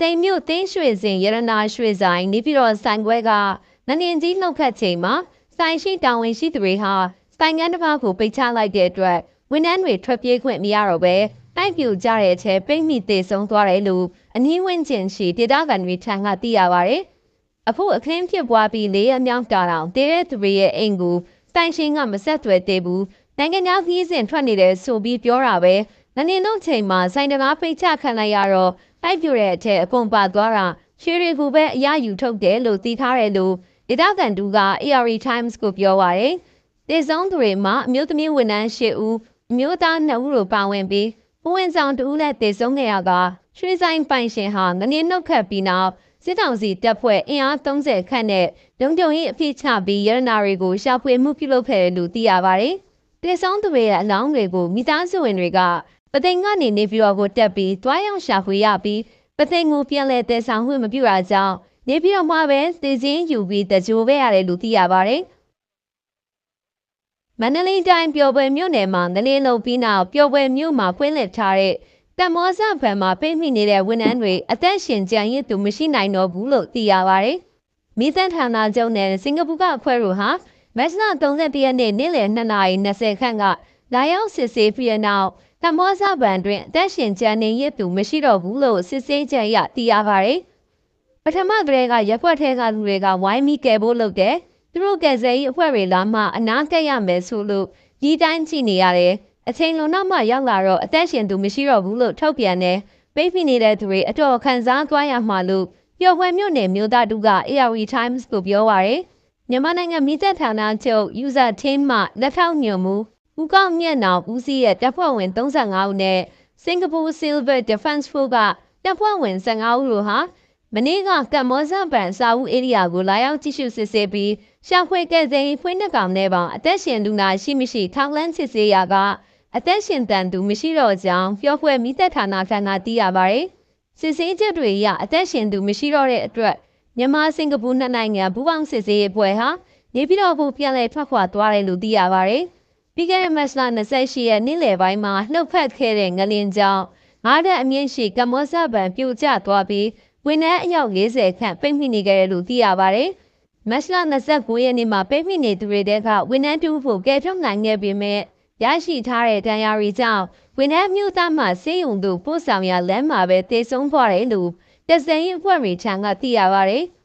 သိမ်မြို့တင်းရွှေစင်ရတနာရွှေဆိုင်နေပြည်တော်ဆိုင်ခွဲကနနင်ကြီးနှုတ်ခတ်ချိန်မှာဆိုင်ရှိတာဝန်ရှိသူတွေဟာဆိုင်ငန်းတစ်ပါးကိုပိတ်ချလိုက်တဲ့အတွက်ဝန်ထမ်းတွေထွက်ပြေးခွင့်မရတော့ပဲတိုက်ပြူကြတဲ့အထဲပိတ်မိသေးဆုံးသွားတယ်လို့အနည်းဝန်းကျင်ရှိဒေတာကန်တွေထံကသိရပါတယ်။အဖို့အခင်းဖြစ်ပွားပြီးလေးရမြောက်တာတောင်တေးတဲ့သူတွေရဲ့အိမ်ကိုတိုင်ရှင်ကမဆက်သွယ်သေးဘူး။နိုင်ငံသားခီးစဉ်ထွက်နေတယ်ဆိုပြီးပြောတာပဲ။နနင်တို့ချိန်မှာဆိုင်တကားပိတ်ချခံလိုက်ရတော့ တိုက်ပြူတဲ့အထက်အကုန်ပါသွားတာရှေးရီကူပဲအရယူထုတ်တယ်လို့သိထားတယ်လို့ဒေတာကန်တူက AR Times ကိုပြောပါရယ်။တေဆုံးသူတွေမှာအမျိုးသမီးဝန်ထမ်း၈ဦးအမျိုးသား2ဦးတို့ပါဝင်ပြီးပဝင်ဆောင်တူလည်းတေဆုံးခဲ့ရကရွှေဆိုင်ပိုင်ရှင်ဟာငနေနှုတ်ခတ်ပြီးနောက်စစ်တောင်စီတပ်ဖွဲ့အင်အား30ခန့်နဲ့ဒုံကြုံရေးအဖြစ်ချပြီးရတနာတွေကိုရှာဖွေမှုပြုလုပ်ခဲ့တယ်လို့သိရပါတယ်။တေဆုံးသူတွေရဲ့အလောင်းတွေကိုမိသားစုဝင်တွေက ပသိမ်ကနေနေပြီးတော့ကိုတက်ပြီးတွားရောက်ရှာဖွေရပြီးပသိမ်ကိုပြန်လဲတဲဆောင်ခွင့်မပြုတာကြောင့်နေပြီးတော့မှပဲသေစင်းယူပြီးတကြိုပဲရတယ်လို့သိရပါတယ်။မန္တလေးတိုင်းပျော်ပွဲမြို့နယ်မှာနလင်းလုံးပြီးနောက်ပျော်ပွဲမြို့မှာဖွင့်လှစ်ထားတဲ့တမောဇဘဏ်မှာပိတ်မိနေတဲ့ဝန်ထမ်းတွေအသက်ရှင်ကြံရည်သူမရှိနိုင်တော့ဘူးလို့သိရပါတယ်။မိသက်ဌာနချုပ်နဲ့စင်ကာပူကအဖွဲ့တို့ဟာမတ်လ31ရက်နေ့နေ့လယ်2:20ခန့်ကလာရောက်စစ်ဆေးပြီးနောက် တမောဇဘဏ်တွင်အသက်ရှင်ကြံနေရည်သူမရှိတော့ဘူးလို့စစ်ဆေးချက်အရသိရပါတယ်။ပထမကလေးကရက်ွက်ထဲကလူတွေကဝိုင်းမိကယ်ဖို့လုပ်တယ်။သူတို့ကယ်ဆယ်ရေးအဖွဲ့တွေလာမှအနားကပ်ရမယ်ဆိုလို့ဒီတိုင်းကြည့်နေရတယ်။အချိန်လုံးနောက်မှရောက်လာတော့အသက်ရှင်သူမရှိတော့ဘူးလို့ထုတ်ပြန်တယ်။ပိတ်ဖိနေတဲ့သူတွေအတော်ခံစားသွားရမှာလို့ပျော်ဝဲမြို့နယ်မြို့သားတူက AR Times ကိုပြောပါရယ်။မြန်မာနိုင်ငံမိသက်ဌာနချုပ် user team မှလက်ထောက်ညွှန်မှု ဦးကောက်မြတ်နောင်ဦးစီးရဲ့တပ်ဖွဲ့ဝင်35ဦးနဲ့စင်ကာပူ Silver Defense Force ကတပ်ဖွဲ့ဝင်15ဦးတို့ဟာမနေ့ကကမ္ဘောဇဘန်စာအုပ်ဧရိယာကိုလာရောက်ကြည့်ရှုစစ်ဆေးပြီးရှာဖွေကဲ့စိန်ဖွင့်နှကောင်နဲ့ပေါင်အသက်ရှင်လူနာရှိမရှိထောက်လန်းစစ်ဆေးရာကအသက်ရှင်တန်သူမရှိတော့ကြောင်းပြောခွဲမိသက်ဌာနခန့်ကသိရပါတယ်။စစ်ဆေးချက်တွေအရအသက်ရှင်သူမရှိတော့တဲ့အတွက်မြန်မာစင်ကာပူနှစ်နိုင်ငံဘူပေါင်းစစ်ဆေးရေးပွဲဟာနေပြည်တော်ကိုပြန်လည်ထွက်ခွာသွားတယ်လို့သိရပါတယ်။ ပြီးခဲ့တဲ့မတ်လ28ရက်နေ့လယ်ပိုင်းမှာနှုတ်ဖက်ခဲ့တဲ့ငလင်ကြောင့်ငါးတက်အမြင့်ရှိကမ္ဘောဇဘန်ပြိုကျသွားပြီးဝန်ထမ်းအယောက်40ခန့်ပိတ်မိနေကြတယ်လို့သိရပါတယ်။မတ်လ29ရက်နေ့မှာပိတ်မိနေသူတွေတဲကဝန်ထမ်းတူဖို့ကဲထုတ်နိုင်ခဲ့ပေမဲ့ရရှိထားတဲ့တန်ရာရီကြောင့်ဝန်ထမ်းမျိုးသားမှစေယုံတို့ပို့ဆောင်ရလမ်းမှာပဲတေဆုံးသွားတယ်လို့တဇန်ရင်အဖွဲ့တွေချန်ကသိရပါတယ်။